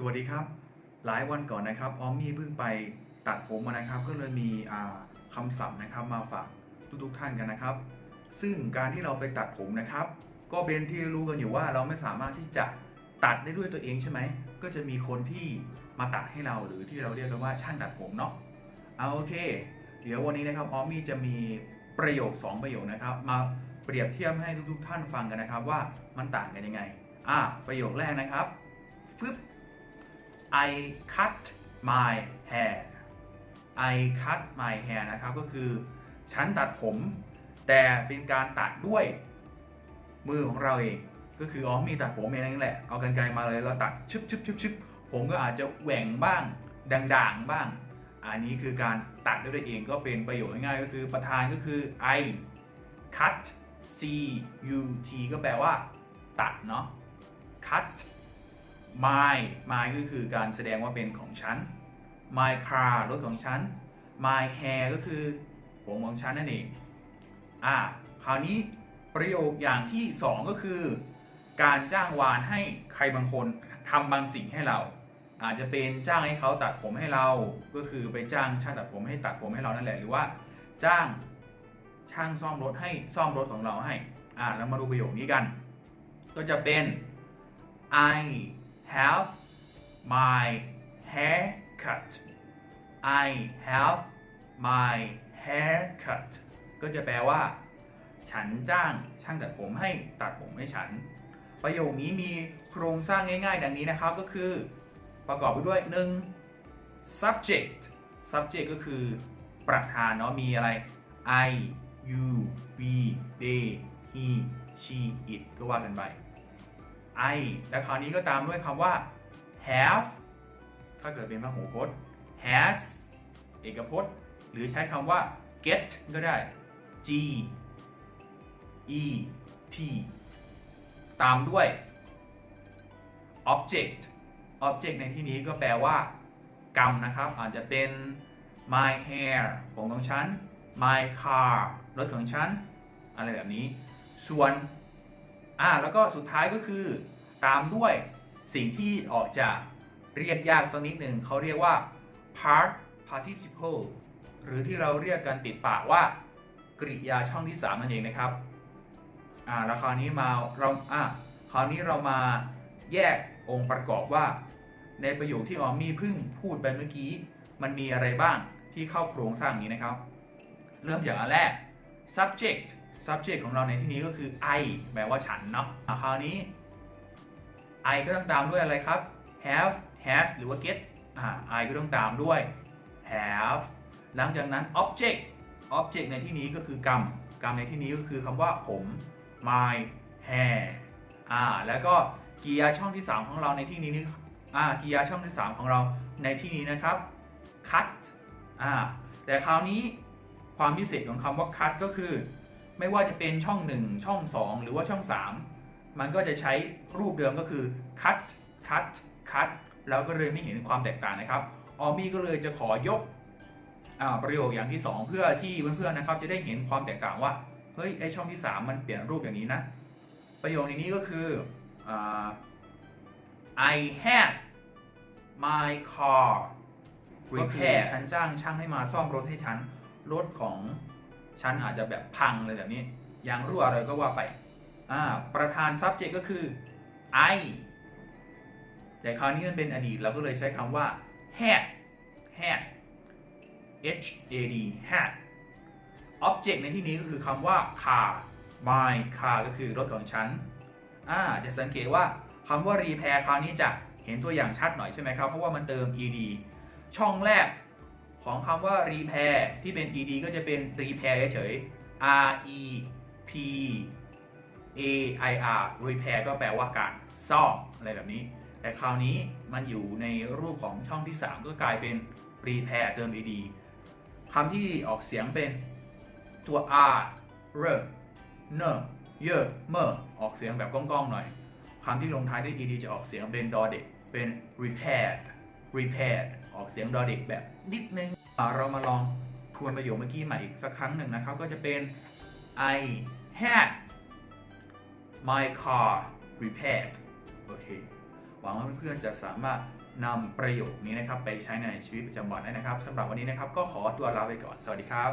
สวัสดีครับ หลายวันก่อนนะครับออมมี่เพิ่งไปตัดผมมานะครับ ก็เลยมีอ่าคำศัพท์นะครับมาฝากทุกๆท่านกันนะครับ ซึ่งการที่เราไปตัดผมนะครับ ก็เป็นที่รู้กันอยู่ว่าเราไม่สามารถที่จะตัดได้ด้วยตัวเองใช่ไหมก็จะมีคนที่มาตัดให้เราหรือที่เราเรียกกันว่าช่างตัดผมเนาะเอาโอเค เดี๋ยววันนี้นะครับออมมี่จะมีประโยค 2 ประโยคนะครับ มาเปรียบเทียบให้ทุกๆ ท่านฟังกันนะครับ ว่ามันต่างกันยังไง อ่าประโยคแรกนะครับฟึบ I cut my hair I cut my hair นะครับก็คือฉันตัดผม แต่เป็นการตัดด้วยมือของเราเอง ก็คืออ๋อมีตัดผมเองนั่นแหละ เอากันไกรมาเลยแล้วตัดชึบชึบชึบชึบผมก็อาจจะแหว่งบ้างด่างๆบ้าง อันนี้คือการตัดด้วยตัวเองก็เป็นประโยชน์ง่ายๆก็คือประธานก็คือ I cut C U T ก็แปลว่า ตัดเนาะ cut my my ก็คือการแสดงว่าเป็นของฉัน my car รถของฉัน my hair ก็คือผมของฉันนั่นเอง อ่า คราวนี้ประโยคอย่างที่ 2 ก็คือ การจ้างวานให้ใครบางคนทำบางสิ่งให้เรา อาจจะเป็นจ้างให้เขาตัดผมให้เรา ก็คือไปจ้างช่างตัดผมให้ตัดผมให้เรานั่นแหละ หรือว่า จ้างช่างซ่อมรถให้ซ่อมรถของเราให้ อ่าเรามาดูประโยคนี้กัน ก็จะเป็น I have my hair cut I have my hair cut ก็จะแปลว่า ฉันจ้างช่างตัดผมให้ตัดผมให้ฉัน ประโยคนี้มีโครงสร้างง่ายๆ ดังนี้นะครับก็คือ ประกอบไปด้วย 1. subject subject ก็คือประธานเนาะมีอะไร I you we they he she it ก็ว่ากันไป I และคราวนี้ก็ตามด้วยคำว่า have ถ้าเกิดเป็นพหูพจน์ has เอกพจน์ หรือใช้คำว่า get ก็ได้ g e t ตามด้วย object object ในที่นี้ก็แปลว่า กรรมนะครับ อาจจะเป็น my hair ผมของฉัน my car รถของฉัน อะไรแบบนี้ ส่วน อ่าแล้วก็สุดท้ายก็คือตามด้วยสิ่งที่ออกจะเรียกยากสักนิดหนึ่งเขาเรียกว่า part participle หรือที่เราเรียกกันติดปากว่ากริยาช่องที่ 3 นั่นเองนะครับอ่าแล้วคราวนี้มาเราอ่าคราวนี้เรามาแยกองค์ประกอบว่า ในประโยคที่ออมมี่เพิ่งพูดไปเมื่อกี้ มันมีอะไรบ้างที่เข้าโครงสร้างนี้นะครับ เริ่มจากอันแรก subject subject ของเราในที่นี้ก็คือ I แปลว่าฉันเนาะอ่คราวนี้ I ก็ต้องตามด้วยอะไรครับ have has หรือว่า get อ่า I ก็ต้องตามด้วย have หลังจากนั้น object object ในที่นี้ก็คือกรรมกรรมในที่นี้ก็คือคำว่าผม my hair อ่า แล้วก็กริยาช่องที่ 3 ของเราในที่นี้นี่อ่ากริยาช่องที่ 3 ของเราในที่นี้นะครับ cut อ่า แต่คราวนี้ความพิเศษของคำว่า cut ก็คือ ไม่ว่าจะเป็นช่อง1ช่อง2หรือว่าช่อง3มันก็จะใช้รูปเดิมก็คือ cut cut cut เราก็เลยไม่เห็นความแตกต่างนะครับ ออมมี่ก็เลยจะขอยกอประโยคอย่างที่ 2 เพื่อที่เพื่อนๆนะครับ จะได้เห็นความแตกต่างว่า เฮ้ยไอช่องที่ 3 มันเปลี่ยนรูปอย่างนี้นะ ประโยคในนี้ก็คืออ่า I had my car ก็คือฉันจ้างช่างให้มาซ่อมรถให้ฉัน รถของ ฉันอาจจะแบบพังเลยแบบนี้ยางรั่วอะไรก็ว่าไปอ่าประธาน subject ก็คือ I แต่คราวนี้มันเป็นอดีตเราก็เลยใช้คำว่า had had h a d had object ในที่นี้ก็คือคำว่า car my car ก็คือรถของฉันอ่าจะสังเกตว่าคำว่า repair คราวนี้จะเห็นตัวอย่างชัดหน่อยใช่ไหมครับ เพราะว่ามันเติม ed ช่องแรก ของคำว่า repair ที่เป็น ed ก็จะเป็น repair เฉยๆ r e p a i r repair ก็แปลว่าการซ่อมอะไรแบบนี้ แต่คราวนี้มันอยู่ในรูปของช่องที่ 3 ก็กลายเป็น repair เติม ed คำที่ออกเสียงเป็นตัว r r n เยเมอออกเสียงแบบก้องๆหน่อยคำที่ลงท้ายด้วย ed จะออกเสียงเป็นดอเด็กเป็น repaired repaired ออกเสียงดอเด็กแบบนิดนึงเรามาลองทวนประโยคเมื่อกี้ใหม่อีกสักครั้งหนึ่งนะครับ ก็จะเป็น I had my car repaired โอเค หวังว่าเพื่อนๆจะสามารถนำประโยคนี้นะครับ ไปใช้ในชีวิตประจำวันได้นะครับสำหรับวันนี้นะครับ ก็ขอตัวลาไปก่อน สวัสดีครับ